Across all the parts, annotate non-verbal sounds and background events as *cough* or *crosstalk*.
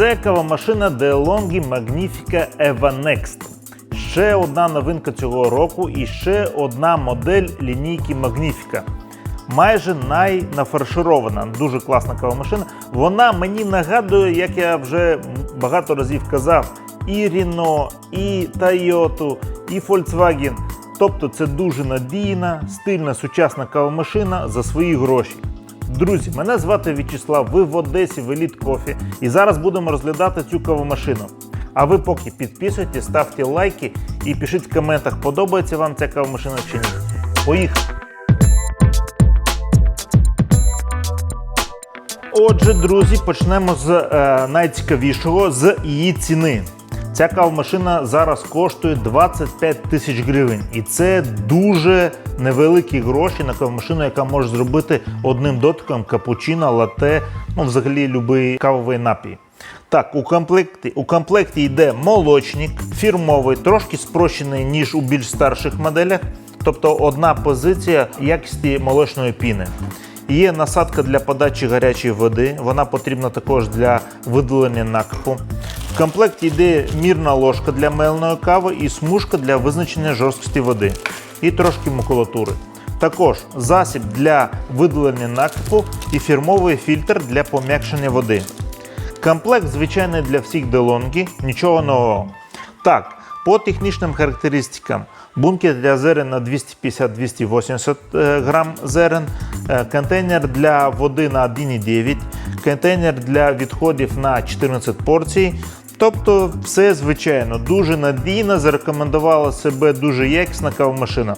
Це кавомашина DeLonghi Magnifica Eva Next. Ще одна новинка цього року і ще одна модель лінійки Magnifica. Майже найнафарширована, дуже класна кавомашина. Вона мені нагадує, як я вже багато разів казав, і Renault, і Toyota, і Volkswagen. Тобто це дуже надійна, стильна сучасна кавомашина за свої гроші. Друзі, мене звати В'ячеслав, ви в Одесі в Еліт Кофі, і зараз будемо розглядати цю кавомашину. А ви поки підписуйтесь, ставте лайки і пишіть в коментах, подобається вам ця кавомашина чи ні. Поїхали! Отже, друзі, почнемо з е, найцікавішого з її ціни. Ця кавомашина зараз коштує 25 тисяч гривень, і це дуже невеликі гроші на кавомашину, яка може зробити одним дотиком капучино, лате, ну взагалі будь-який кавовий напій. Так, у комплекті, у комплекті йде молочник, фірмовий, трошки спрощений, ніж у більш старших моделях, тобто одна позиція якості молочної піни. Є насадка для подачі гарячої води, вона потрібна також для видалення накипу. Комплекті йде мірна ложка для меленої кави і смужка для визначення жорсткості води і трошки макулатури. Також засіб для видалення накипу і фірмовий фільтр для пом'якшення води. Комплект звичайний для всіх DeLonghi, нічого нового. Так, по технічним характеристикам. Бункер для зерен на 250-280 е, грам зерен, е, контейнер для води на 1,9, контейнер для відходів на 14 порцій. Тобто все звичайно, дуже надійно, зарекомендувала себе дуже якісна кавомашина.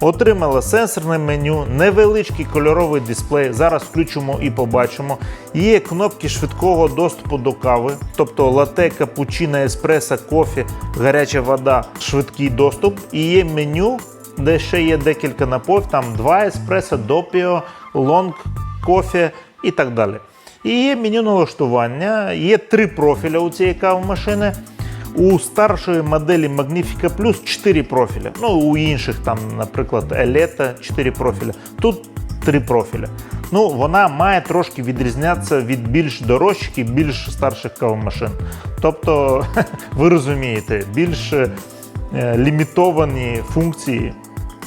Отримала сенсорне меню, невеличкий кольоровий дисплей. Зараз включимо і побачимо. Є кнопки швидкого доступу до кави, тобто лате, капучино, еспресо, кофе, гаряча вода, швидкий доступ. І є меню, де ще є декілька напоїв, там два еспресо, допіо, лонг, кофе і так далі. І є меню налаштування, є три профіля у цієї кавомашини. У старшої моделі Magnifica Plus 4 профіля. Ну, у інших, там, наприклад, Eleta 4 профіля. Тут 3 профіля. Ну, вона має трошки відрізнятися від більш дорожчих і більш старших кавомашин. Тобто, *laughs* ви розумієте, більш е, лімітовані функції.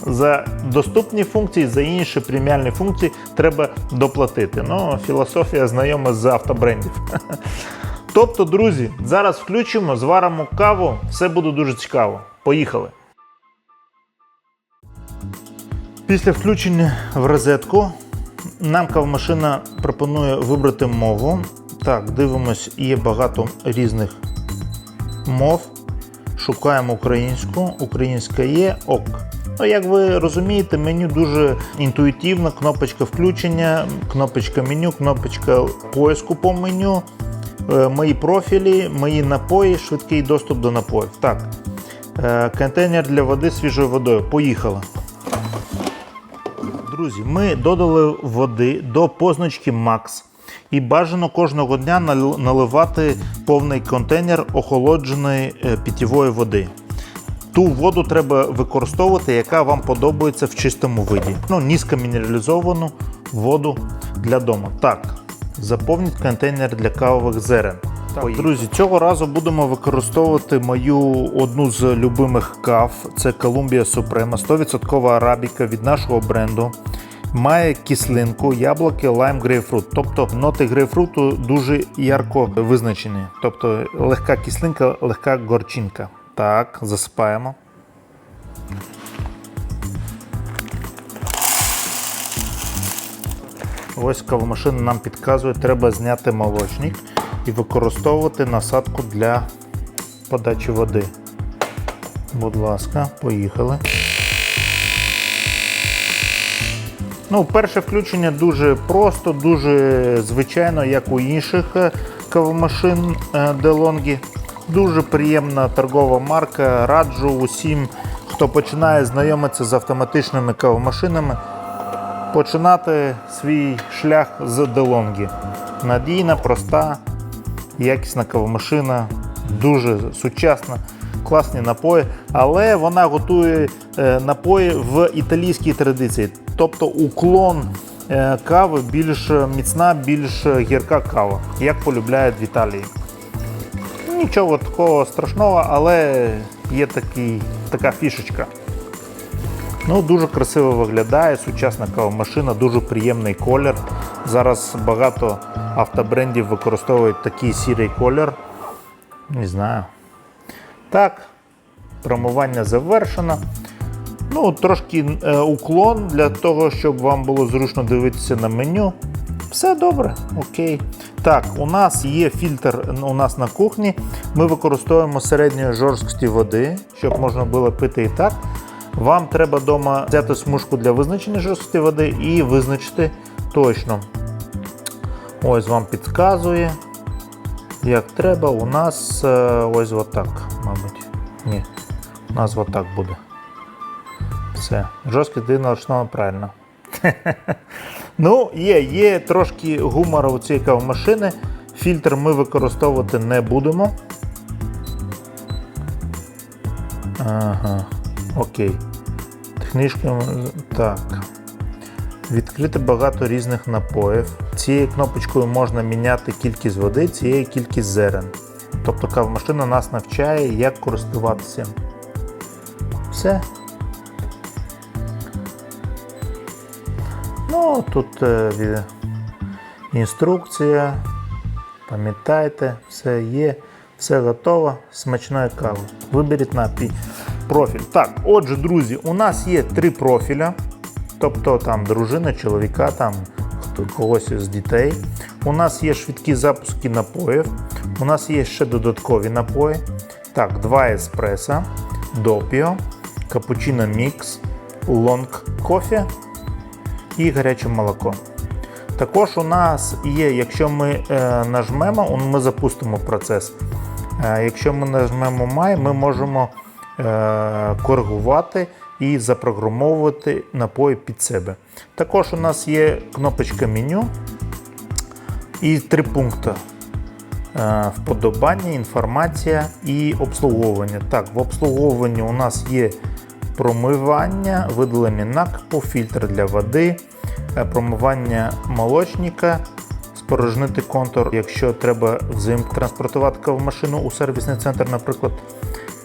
За доступні функції, за інші преміальні функції треба доплатити. Ну, філософія знайома з автобрендів. *laughs* Тобто, друзі, зараз включимо, зваримо каву, все буде дуже цікаво. Поїхали. Після включення в розетку нам кавомашина пропонує вибрати мову. Так, дивимось, є багато різних мов. Шукаємо українську, українська є ок. Ну, як ви розумієте, меню дуже інтуїтивно. Кнопочка включення, кнопочка меню, кнопочка поиску по меню. Е, мої профілі, мої напої, швидкий доступ до напоїв. Так, е, контейнер для води свіжою водою. Поїхали. Друзі, ми додали води до позначки Max. І бажано кожного дня наливати повний контейнер охолодженої е, питьової води. Ту воду треба використовувати, яка вам подобається в чистому виді. Ну, низькомінералізовану воду для дому. Так, заповніть контейнер для кавових зерен. Так, друзі, цього разу будемо використовувати мою одну з любимих кав. Це Columbia Suprema, 100% арабіка від нашого бренду. Має кислинку, яблуки, лайм, грейпфрут. Тобто ноти грейпфруту дуже ярко визначені. Тобто легка кислинка, легка горчинка. Так, засипаємо. Ось кавомашина нам підказує, треба зняти молочник і використовувати насадку для подачі води. Будь ласка, поїхали. Ну, перше включення дуже просто, дуже звичайно, як у інших е, кавомашин е, DeLonghi. Дуже приємна торгова марка. Раджу усім, хто починає знайомитися з автоматичними кавомашинами, починати свій шлях з DeLonghi. Надійна, проста, якісна кавомашина, дуже сучасна, класні напої, але вона готує е, напої в італійській традиції. Тобто уклон е, кави більш міцна, більш гірка кава, як полюбляють в Італії. Нічого такого страшного, але є такий, така фішечка. Ну, дуже красиво виглядає, сучасна кавомашина, дуже приємний колір. Зараз багато автобрендів використовують такий сірий колір. Не знаю. Так, промивання завершено. Ну, трошки е, уклон для того, щоб вам було зручно дивитися на меню. Все добре, окей. Так, у нас є фільтр у нас на кухні. Ми використовуємо середньої жорсткості води, щоб можна було пити і так. Вам треба вдома взяти смужку для визначення жорсткості води і визначити точно. Ось вам підказує. Як треба, у нас е, ось отак, мабуть. Ні, у нас отак буде. Все. Жорсткість налаштовано правильно. *laughs* ну, є, є трошки гумору у цієї кавомашини. Фільтр ми використовувати не будемо. Ага, окей. Технічно, так. Відкрити багато різних напоїв. Цією кнопочкою можна міняти кількість води, цією кількість зерен. Тобто кавомашина нас навчає, як користуватися. Все. Тут е, інструкція. Пам'ятайте, все є, все готово, смачної кави. Виберіть напій. Профіль. Так, отже, друзі, у нас є три профіля. Тобто там дружина, чоловіка, там когось з дітей. У нас є швидкі запуски напоїв. У нас є ще додаткові напої. Так, два еспресо, допіо, капучино мікс, лонг кофе і гаряче молоко. Також у нас є, якщо ми е, нажмемо, ми запустимо процес. Е, якщо ми нажмемо Май, ми можемо е, коригувати і запрограмовувати напої під себе. Також у нас є кнопочка меню і три пункти. Вподобання, інформація і обслуговування. Так, в обслуговуванні у нас є промивання, видалення накипу, фільтр для води, е, промивання молочника, спорожнити контур, якщо треба взимку транспортувати кавомашину у сервісний центр, наприклад.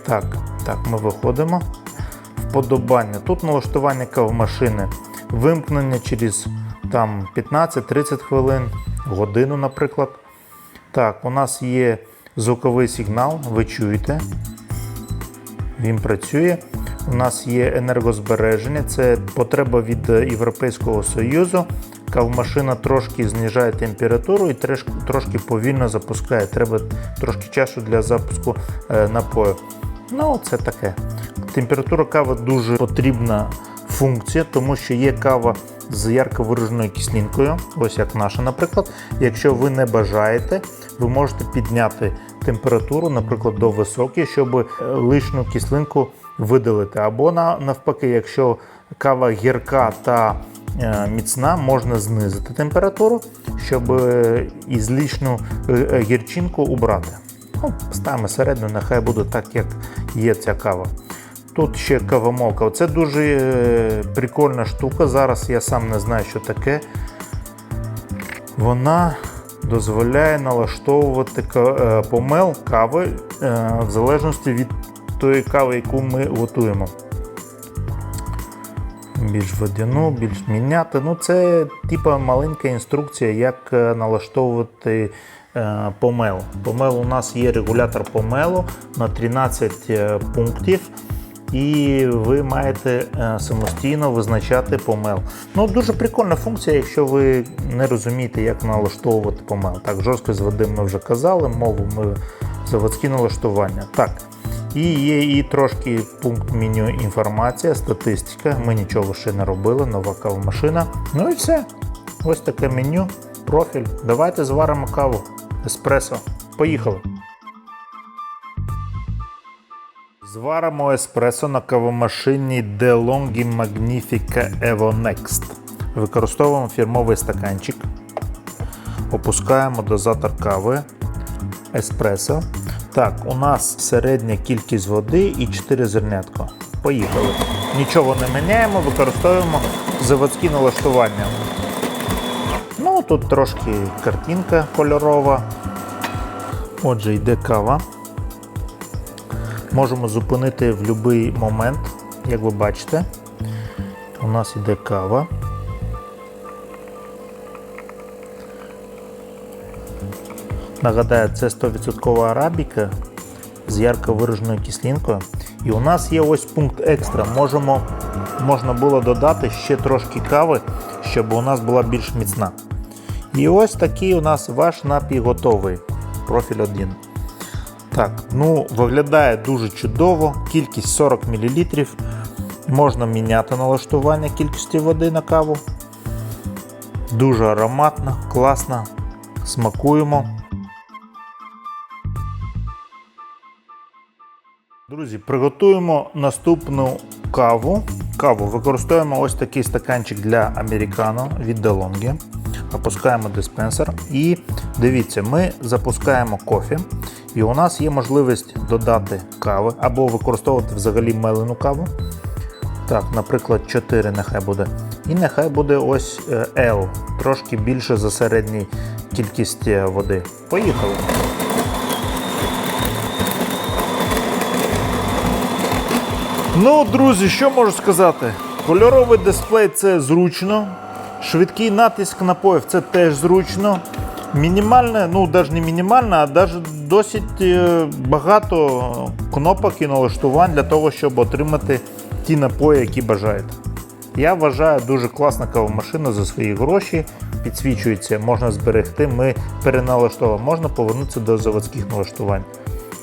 Так, так, ми виходимо. Вподобання. Тут налаштування кавомашини, вимкнення через там, 15-30 хвилин, годину, наприклад. Так, у нас є звуковий сигнал, ви чуєте. Він працює. У нас є енергозбереження, це потреба від Європейського Союзу. Кавмашина трошки знижає температуру і трошки, трошки повільно запускає. Треба трошки часу для запуску е, напою. Ну, це таке. Температура кави дуже потрібна функція, тому що є кава з ярко вираженою кислинкою, ось як наша, наприклад. Якщо ви не бажаєте, ви можете підняти температуру, наприклад, до високої, щоб е, лишню кислинку видалити. Або навпаки, якщо кава гірка та е, міцна, можна знизити температуру, щоб е, із лишню е, гірчинку убрати. Ну, ставимо середню, нехай буде так, як є ця кава. Тут ще кавомолка. Це дуже прикольна штука. Зараз я сам не знаю, що таке. Вона дозволяє налаштовувати помел кави в залежності від тої кави, яку ми готуємо. Більш водяну, більш міняти. Ну, це типа маленька інструкція, як е, налаштовувати е, помел. Помел у нас є регулятор помелу на 13 е, пунктів. І ви маєте е, самостійно визначати помел. Ну, дуже прикольна функція, якщо ви не розумієте, як налаштовувати помел. Так, жорсткість води ми вже казали, мову ми заводські налаштування. Так. І є і трошки пункт меню інформація, статистика. Ми нічого ще не робили, нова кавомашина. Ну і все. Ось таке меню, профіль. Давайте зваримо каву. Еспресо. Поїхали. Зваримо еспресо на кавомашині DeLonghi Magnifica Evo Next. Використовуємо фірмовий стаканчик. Опускаємо дозатор кави. Еспресо. Так, у нас середня кількість води і 4 зернятка. Поїхали. Нічого не міняємо, використовуємо заводські налаштування. Ну, тут трошки картинка кольорова. Отже, йде кава. Можемо зупинити в будь-який момент, як ви бачите. У нас іде кава. Нагадаю, це 100% арабіка з ярко вираженою кислинкою. І у нас є ось пункт екстра. Можемо, можна було додати ще трошки кави, щоб у нас була більш міцна. І ось такий у нас ваш напій готовий. Профіль 1. Так, ну виглядає дуже чудово. Кількість 40 мл. Можна міняти налаштування кількості води на каву. Дуже ароматно, класно. Смакуємо. Друзі, приготуємо наступну каву. Каву використовуємо ось такий стаканчик для американо від DeLonghi. Опускаємо диспенсер і дивіться, ми запускаємо кофе. І у нас є можливість додати кави або використовувати взагалі мелену каву. Так, наприклад, 4 нехай буде. І нехай буде ось е, L, трошки більше за середній кількість е, води. Поїхали. Ну, друзі, що можу сказати? Кольоровий дисплей це зручно. Швидкий натиск напоїв це теж зручно. Мінімальне, ну навіть не мінімальне, а навіть досить е, багато кнопок і налаштувань для того, щоб отримати ті напої, які бажаєте. Я вважаю дуже класна кавомашина за свої гроші. Підсвічується, можна зберегти. Ми переналаштовуємо, можна повернутися до заводських налаштувань.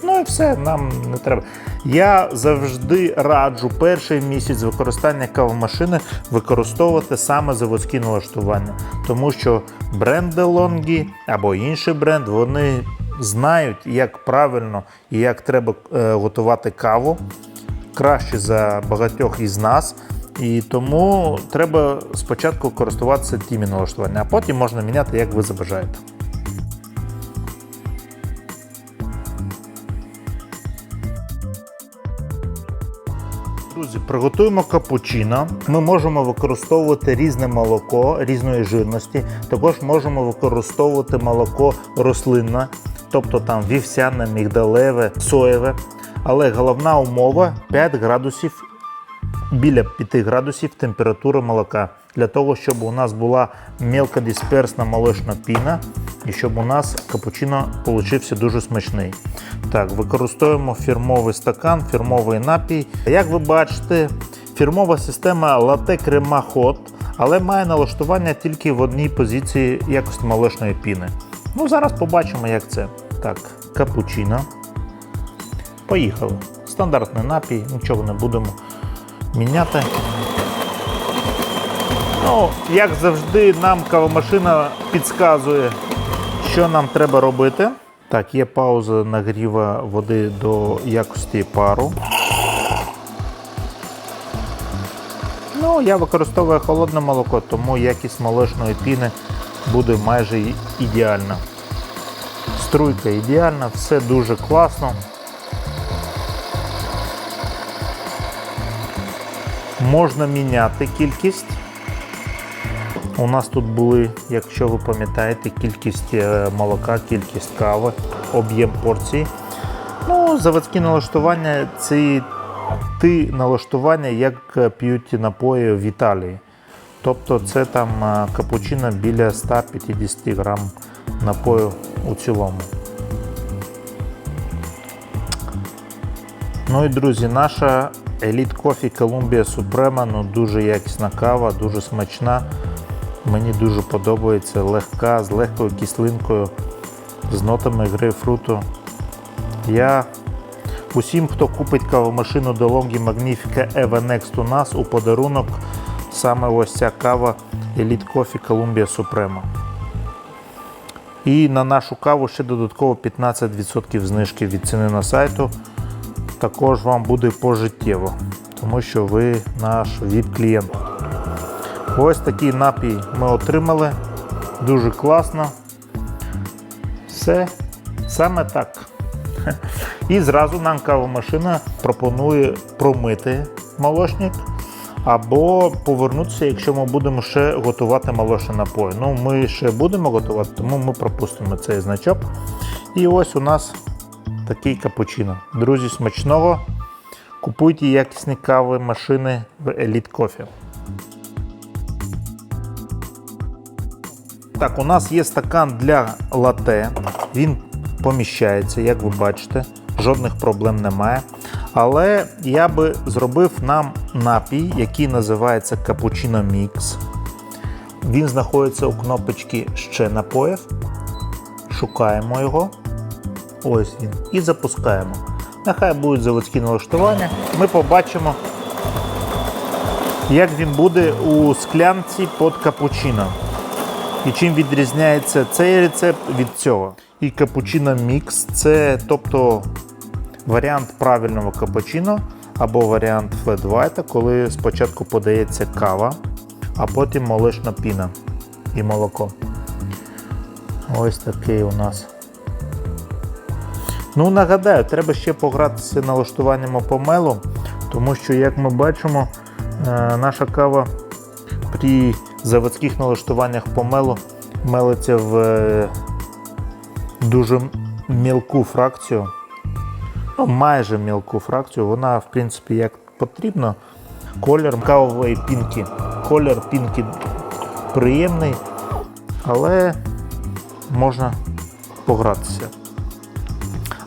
Ну і все, нам не треба. Я завжди раджу перший місяць використання кавомашини використовувати саме заводські налаштування, тому що бренд DeLonghi або інший бренд вони знають, як правильно і як треба е, готувати каву краще за багатьох із нас. І тому треба спочатку користуватися тими налаштуваннями, а потім можна міняти, як ви забажаєте. Приготуємо капучино. Ми можемо використовувати різне молоко різної жирності. Також можемо використовувати молоко рослинне, тобто там вівсяне, мігдалеве, соєве. Але головна умова 5 градусів біля 5 градусів температура молока. Для того, щоб у нас була мелкодисперсна молочна піна і щоб у нас капучино получився дуже смачний. Так, використовуємо фірмовий стакан, фірмовий напій. Як ви бачите, фірмова система Latte Crema Hot, але має налаштування тільки в одній позиції якості молочної піни. Ну, зараз побачимо, як це. Так, капучино. Поїхали. Стандартний напій, нічого не будемо міняти. Ну, як завжди, нам кавомашина підказує, що нам треба робити. Так, є пауза нагріва води до якості пару. Ну, я використовую холодне молоко, тому якість молочної піни буде майже ідеальна. Струйка ідеальна, все дуже класно. Можна міняти кількість. У нас тут були, якщо ви пам'ятаєте, кількість е, молока, кількість кави, об'єм порції. Ну, заводські налаштування це ті налаштування, як е, п'ють напої в Італії. Тобто це там е, капучино біля 150 грам напою у цілому. Ну і друзі, наша Elite Coffee Columbia Suprema, ну дуже якісна кава, дуже смачна. Мені дуже подобається легка, з легкою кислинкою, з нотами грейпфруту. Я усім, хто купить кавомашину DeLonghi Magnifica Eva Next у нас у подарунок саме ось ця кава Elite Coffee Columbia Suprema. І на нашу каву ще додатково 15% знижки від ціни на сайту. Також вам буде пожиттєво, тому що ви наш VIP-клієнт. Ось такий напій ми отримали. Дуже класно. Все саме так. І зразу нам кавомашина пропонує промити молочник або повернутися, якщо ми будемо ще готувати молочний напій. Ну, ми ще будемо готувати, тому ми пропустимо цей значок. І ось у нас такий капучино. Друзі, смачного. Купуйте якісні кави машини в Elite Coffee. Так, у нас є стакан для лате. Він поміщається, як ви бачите, жодних проблем немає. Але я би зробив нам напій, який називається Cappuccino Mix. Він знаходиться у кнопочці ще напоїв. Шукаємо його. Ось він. І запускаємо. Нехай будуть заводські налаштування. Ми побачимо, як він буде у склянці під капучино. І чим відрізняється цей рецепт від цього. І капучино мікс це тобто варіант правильного капучино або варіант флет вайта, коли спочатку подається кава, а потім молочна піна і молоко. Ось такий у нас. Ну, нагадаю, треба ще погратися налаштуванням помелу, тому що, як ми бачимо, е, наша кава при заводських налаштуваннях помелу мелиться в е, дуже мілку фракцію. Ну, майже мілку фракцію. Вона, в принципі, як потрібно. Колір кавової пінки. Колір пінки приємний, але можна погратися.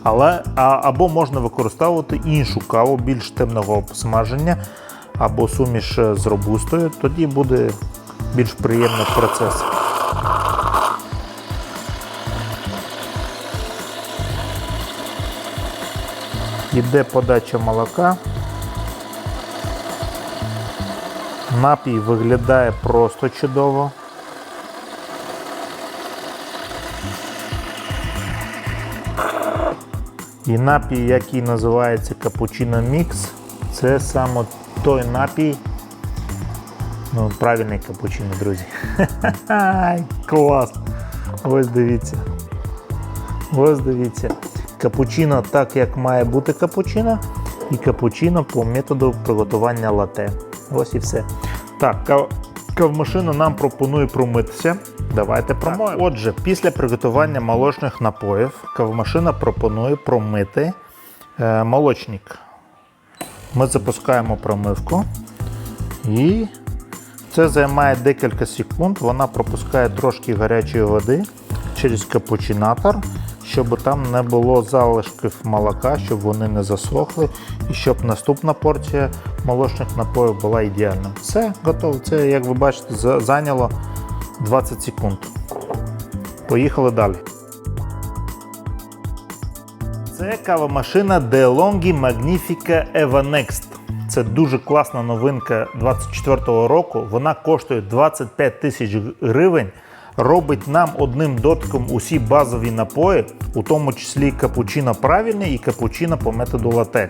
Але, а, або можна використовувати іншу каву більш темного обсмаження, або суміш е, з робустою, тоді буде більш приємний процес. Іде подача молока. Напій виглядає просто чудово. І напій, який називається Cappuccino Mix, це саме той напій. Ну, правильний капучино, друзі. *laughs* Клас! Ось дивіться. Ось дивіться. Капучино так, як має бути капучино, і капучино по методу приготування лате. Ось і все. Так, кав... кавмашина нам пропонує промитися. Давайте промоємо. Отже, після приготування молочних напоїв кавмашина пропонує промити е, молочник. Ми запускаємо промивку і це займає декілька секунд. Вона пропускає трошки гарячої води через капучинатор, щоб там не було залишків молока, щоб вони не засохли, і щоб наступна порція молочних напоїв була ідеальна. Все, готово. Це, як ви бачите, за- зайняло 20 секунд. Поїхали далі. Це кавомашина DeLonghi Magnifica Eva Next. Це дуже класна новинка 24-го року. Вона коштує 25 тисяч гривень. Робить нам одним дотком усі базові напої, у тому числі капучино правильний і капучино по методу лате.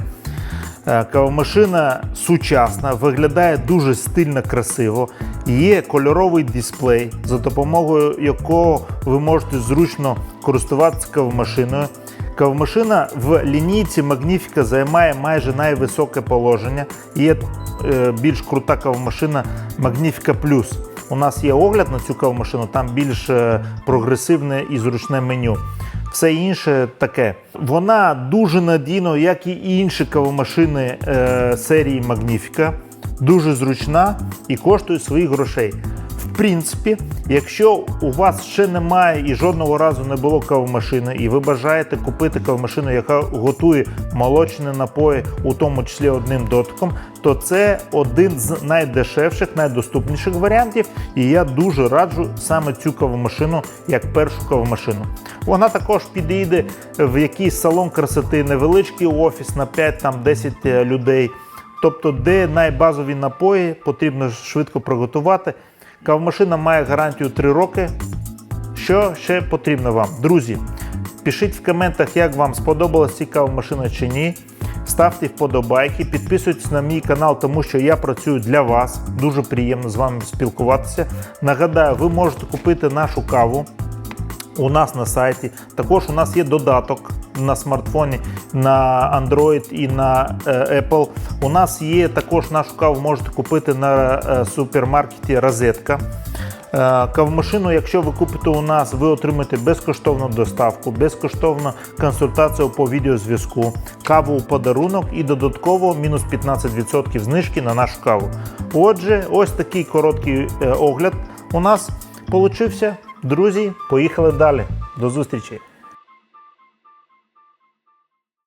Е, Кавомашина сучасна, виглядає дуже стильно красиво. Є кольоровий дисплей, за допомогою якого ви можете зручно користуватися кавомашиною. Кавомашина в лінійці Magnifica займає майже найвисоке положення. Є е, більш крута кавомашина Magnifica Plus. У нас є огляд на цю кавомашину, там більш е, прогресивне і зручне меню. Все інше таке. Вона дуже надійно, як і інші кавомашини е, серії Magnifica. Дуже зручна і коштує своїх грошей. Принципі, якщо у вас ще немає і жодного разу не було кавомашини, і ви бажаєте купити кавомашину, яка готує молочні напої, у тому числі одним дотком, то це один з найдешевших, найдоступніших варіантів. І я дуже раджу саме цю кавомашину як першу кавомашину. Вона також підійде в якийсь салон красоти, невеличкий офіс на 5-10 людей. Тобто, де найбазові напої потрібно швидко приготувати. Кавмашина має гарантію 3 роки. Що ще потрібно вам? Друзі, пишіть в коментах, як вам сподобалась ці кавомашина чи ні. Ставте вподобайки, підписуйтесь на мій канал, тому що я працюю для вас. Дуже приємно з вами спілкуватися. Нагадаю, ви можете купити нашу каву у нас на сайті. Також у нас є додаток на смартфоні, на Android і на е, Apple. У нас є також нашу каву можете купити на е, супермаркеті Розетка. Е, Кавомашину, якщо ви купите у нас, ви отримаєте безкоштовну доставку, безкоштовну консультацію по відеозв'язку, каву у подарунок і додатково мінус 15% знижки на нашу каву. Отже, ось такий короткий огляд у нас получився. Друзі, поїхали далі. До зустрічі!